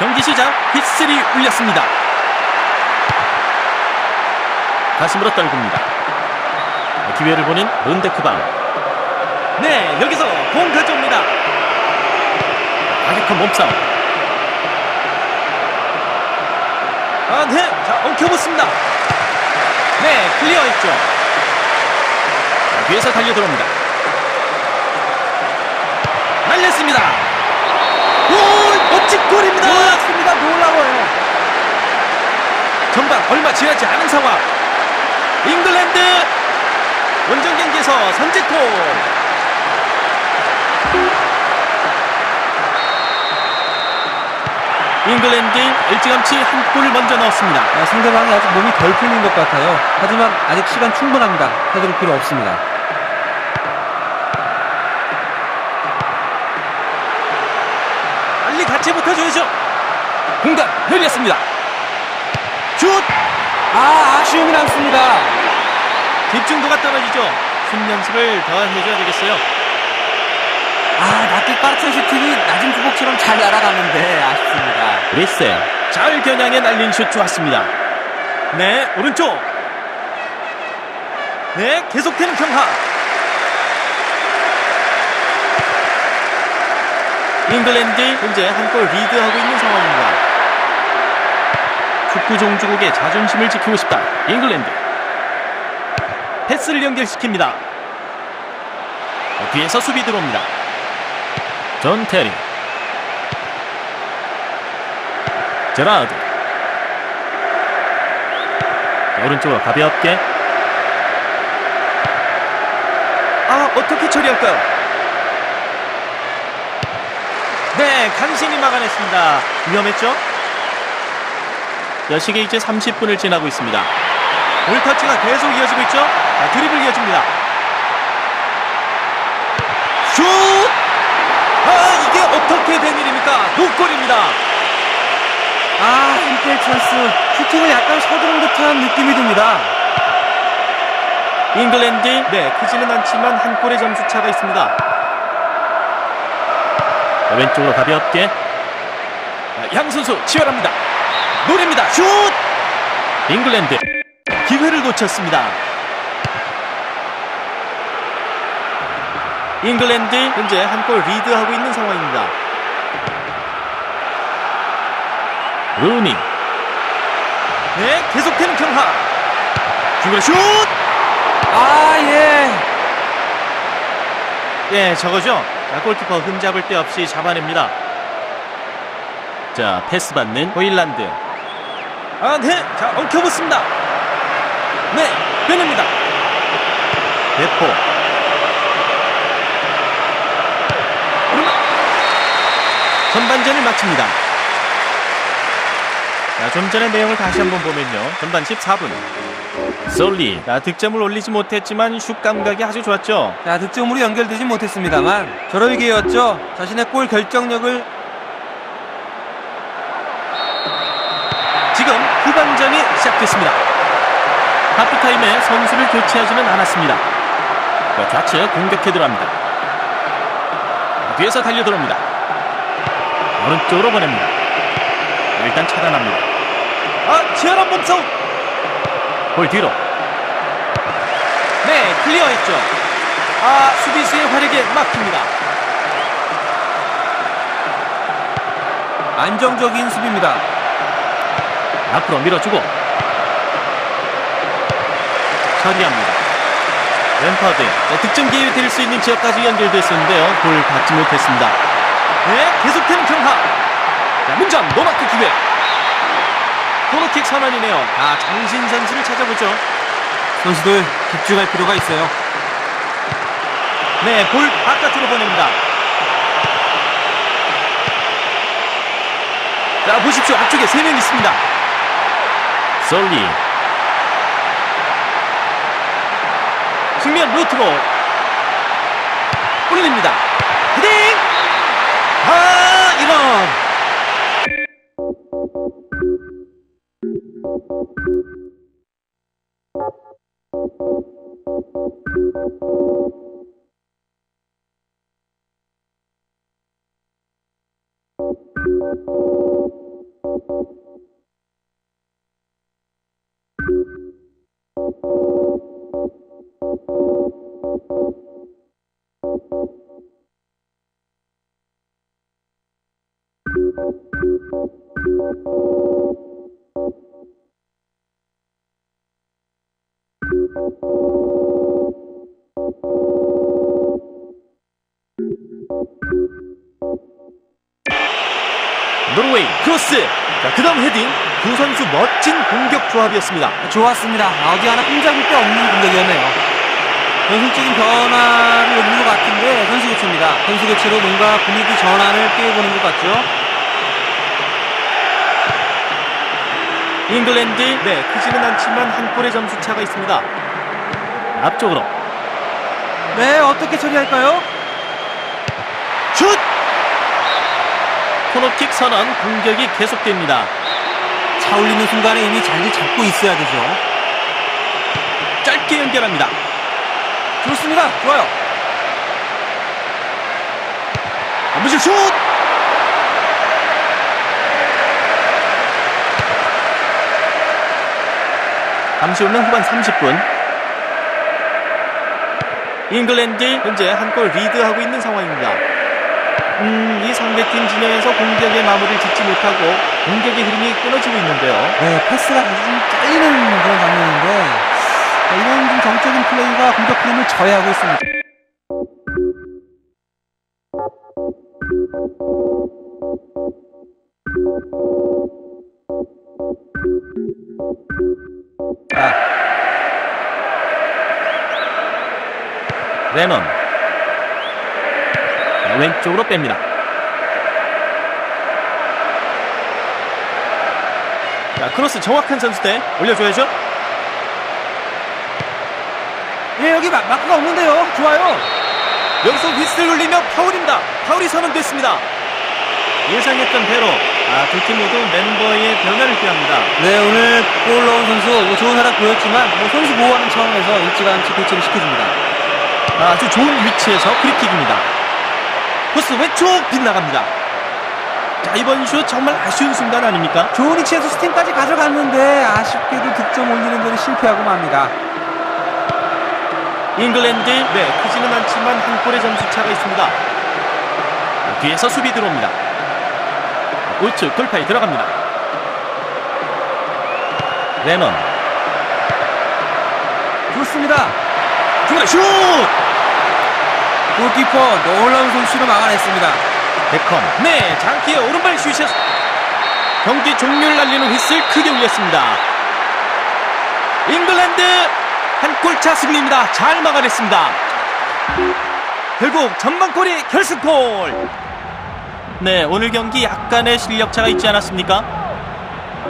경기 시작 휘슬이 울렸습니다. 가슴으로 떨굽니다. 기회를 보는 론데크방. 네, 여기서 공 가져옵니다. 가격한 몸싸움. 아, 네, 자, 엉켜붙습니다. 네, 클리어했죠. 자, 뒤에서 달려 들어옵니다. 날렸습니다. 골! 골입니다. 놀랍습니다. 놀라워요. 전반 얼마 지나지 않은 상황. 잉글랜드 원정 경기에서 선제골. 잉글랜드 일찌감치 한 골을 먼저 넣었습니다. 아, 상대방이 아직 몸이 덜 풀린 것 같아요. 하지만 아직 시간 충분합니다. 서두를 필요 없습니다. 같이 붙어줘야죠. 공간 열렸습니다. 슛! 아, 아쉬움이 남습니다. 집중도가 떨어지죠. 숨 연습을 더 해줘야 되겠어요. 아, 낮게 빠르천 슈팅이 낮은 구복처럼 잘 날아가는데 아쉽습니다. 리셀 잘 겨냥해 날린 슛 좋았습니다. 네 오른쪽. 네 계속되는 경합. 잉글랜드 현재 한 골 리드하고 있는 상황입니다. 축구 종주국의 자존심을 지키고 싶다. 잉글랜드. 패스를 연결시킵니다. 뒤에서 수비 들어옵니다. 존 테리. 제라드 오른쪽으로 가볍게. 아, 어떻게 처리할까요? 네, 간신히 막아냈습니다. 위험했죠? 여식이 이제 30분을 지나고 있습니다. 볼터치가 계속 이어지고 있죠? 자, 드리블 이어집니다. 슛! 아, 이게 어떻게 된 일입니까? 노골입니다. 아, 1대1 찬스. 슈팅을 약간 서두른 듯한 느낌이 듭니다. 잉글랜드, 네, 크지는 않지만 한 골의 점수 차가 있습니다. 자, 왼쪽으로 가볍게. 자, 양 선수 치열합니다. 노립니다. 슛! 잉글랜드 기회를 놓쳤습니다. 잉글랜드 현재 한 골 리드하고 있는 상황입니다. 루니. 네, 계속되는 경합. 중거리 슛! 아, 예. 예, 저거죠. 자, 골키퍼 흠잡을 데 없이 잡아냅니다. 자, 패스 받는 호일란드. 아, 네. 자, 엉켜붙습니다. 네, 빼냅니다. 대포. 전반전을 마칩니다. 자, 좀 전의 내용을 다시 한번 보면요. 전반 14분. 솔리. 자, 득점을 올리지 못했지만 슛 감각이 아주 좋았죠. 자, 득점으로 연결되지 못했습니다만 저럴 기회였죠. 자신의 골 결정력을 지금 후반전이 시작됐습니다. 하프타임에 선수를 교체하지는 않았습니다. 자, 좌측 공격해 들어갑니다. 뒤에서 달려 들어옵니다. 오른쪽으로 보냅니다. 일단 차단합니다. 아, 치열한 몸싸움! 볼 뒤로. 네, 클리어했죠. 아, 수비수의 활약에 막힙니다. 안정적인 수비입니다. 앞으로 밀어주고 처리합니다. 램파드 자, 득점 기회 될수 있는 지역까지 연결됐었는데요. 골 받지 못했습니다. 네, 계속되는 경합. 자, 문점 노마크 기회. 코너킥 선언이네요. 아, 장신 선수를 찾아보죠. 선수들 집중할 필요가 있어요. 네, 볼 바깥으로 보냅니다. 자, 보십시오. 앞쪽에 세 명 있습니다. 솔리. 측면 루트로 올립니다. 헤딩! 아, 이런. Thank you. 노르웨이 크로스. 자, 그다음 헤딩. 두 선수 멋진 공격 조합이었습니다. 좋았습니다. 아, 어디 하나 흠잡을 데 없는 공격이었네요. 전술적인 변화를 놓는 것 같은데 선수 교체입니다. 선수 교체로 뭔가 분위기 전환을 띄워보는 것 같죠? 잉글랜드 네 크지는 않지만 한 골의 점수 차가 있습니다. 앞쪽으로 네, 어떻게 처리할까요? 슛! 코너킥 선언 공격이 계속됩니다. 차 올리는 순간에 이미 자리를 잡고 있어야 되죠. 짧게 연결합니다. 좋습니다. 좋아요. 안무실 슛! 잠시 후는 후반 30분. 잉글랜드 현재 한 골 리드하고 있는 상황입니다. 음, 이 상대팀 진영에서 공격의 마무리를 짓지 못하고 공격의 흐름이 끊어지고 있는데요. 네, 패스가 아주 좀 잘리는 그런 장면인데 이런 좀 정적인 플레이가 공격 플레임을 저해하고 있습니다. 아. 레넌 자, 왼쪽으로 뺍니다. 자, 크로스 정확한 선수대 올려줘야죠. 예, 여기 마, 마크가 없는데요. 좋아요. 여기서 휘슬 울리며 파울입니다. 파울이 선언됐습니다. 예상했던 대로 아, 두 팀 모두 멤버의 변화를 기합니다. 네, 오늘 골 넣은 선수 뭐 좋은 활약 보였지만 뭐 선수 보호하는 차원에서 일찌감치 교체를 시켜줍니다. 아주 좋은 위치에서 프리킥입니다. 코스 왼쪽 빗나갑니다. 자, 이번 슛 정말 아쉬운 순간 아닙니까? 좋은 위치에서 스팀까지 가져갔는데 아쉽게도 득점 올리는 데는 실패하고 맙니다. 잉글랜드, 네, 크지는 않지만 한 골의 점수 차가 있습니다. 뒤에서 수비 들어옵니다. 우측 돌파에 들어갑니다. 레넌, 좋습니다. 중간에 슛! 골키퍼 놀라운 손수로 막아냈습니다. 베컴, 네, 장기의 오른발 슛이 경기 종료를 알리는 휘슬 크게 울렸습니다. 잉글랜드 한 골차 승리입니다. 잘 막아냈습니다. 결국 전반골이 결승골. 네, 오늘 경기 약간의 실력 차가 있지 않았습니까?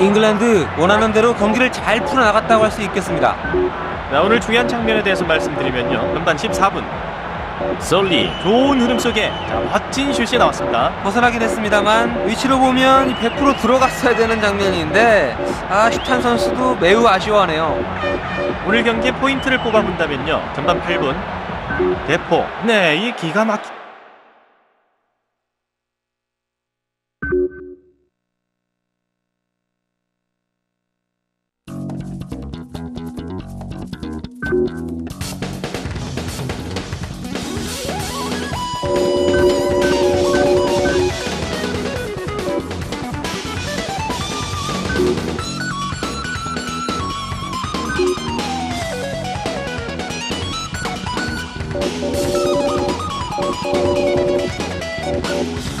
잉글랜드 원하는 대로 경기를 잘 풀어나갔다고 할 수 있겠습니다. 자, 오늘 중요한 장면에 대해서 말씀드리면요. 전반 14분. 솔리 좋은 흐름 속에 자, 멋진 슛이 나왔습니다. 벗어나긴 했습니다만 위치로 보면 100% 들어갔어야 되는 장면인데 아 슈탄 선수도 매우 아쉬워하네요. 오늘 경기의 포인트를 뽑아본다면요. 전반 8분. 대포. 네, 이 기가 막히. 인터내셔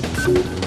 그룹